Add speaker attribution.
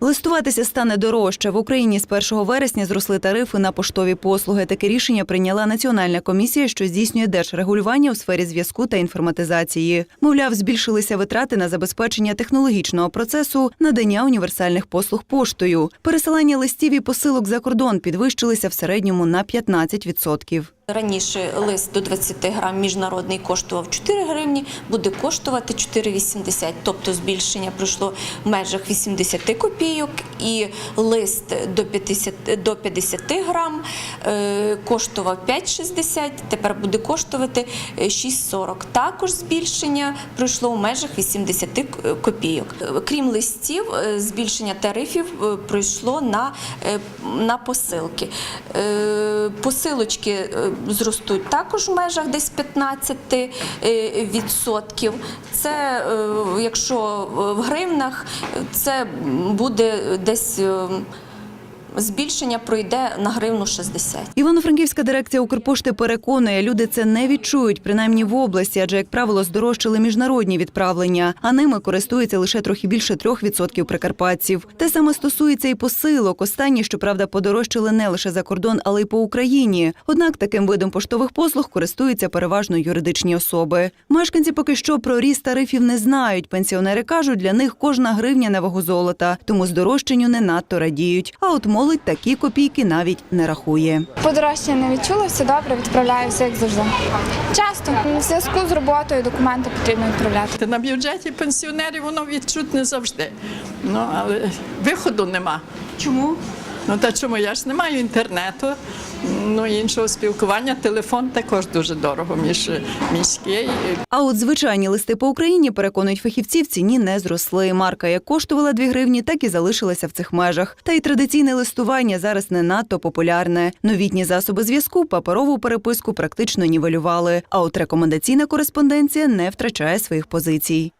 Speaker 1: Листуватися стане дорожче. В Україні з 1 вересня зросли тарифи на поштові послуги. Таке рішення прийняла Національна комісія, що здійснює держрегулювання у сфері зв'язку та інформатизації. Мовляв, збільшилися витрати на забезпечення технологічного процесу надання універсальних послуг поштою. Пересилання листів і посилок за кордон підвищилися в середньому на 15%.
Speaker 2: Раніше лист до 20 грам міжнародний коштував 4 гривні, буде коштувати 4,80, тобто збільшення пройшло в межах 80 копійок, і лист до 50, до 50 грам е, коштував 5,60, тепер буде коштувати е, 6,40. Також збільшення пройшло в межах 80 копійок. Е, Крім листів, е, збільшення тарифів е, пройшло на, е, на посилки. Е, Посилочки е, зростуть також в межах десь 15 е, відсотків. Це, е, якщо в гривнах, це буде десь е, збільшення пройде на гривну 60.
Speaker 1: Івано-Франківська дирекція Укрпошти переконує, люди це не відчують, принаймні в області, адже, як правило, здорожчали міжнародні відправлення, а ними користується лише трохи більше 3% прикарпатців. Те саме стосується і посилок. Останні, щоправда, подорожчали не лише за кордон, але й по Україні. Однак таким видом поштових послуг користуються переважно юридичні особи. Мешканці поки що про ріст тарифів не знають. Пенсіонери кажуть, для них кожна гривня на вагу золота, тому здорожчанню не надто радіють. А от молодь такі копійки навіть не рахує.
Speaker 3: Подорожчання не відчула, все добре, відправляю все як завжди. Часто в зв'язку з роботою документи потрібно відправляти.
Speaker 4: На бюджеті пенсіонерів воно відчутне завжди. Ну, але виходу нема.
Speaker 1: Чому?
Speaker 4: Ну та чому я ж не маю інтернету, ну іншого спілкування. Телефон також дуже дорого, між міський.
Speaker 1: А от звичайні листи по Україні переконують фахівці, в ціні не зросли. Марка як коштувала 2 гривні, так і залишилася в цих межах. Та й традиційне листування зараз не надто популярне. Новітні засоби зв'язку паперову переписку практично нівелювали. А от рекомендаційна кореспонденція не втрачає своїх позицій.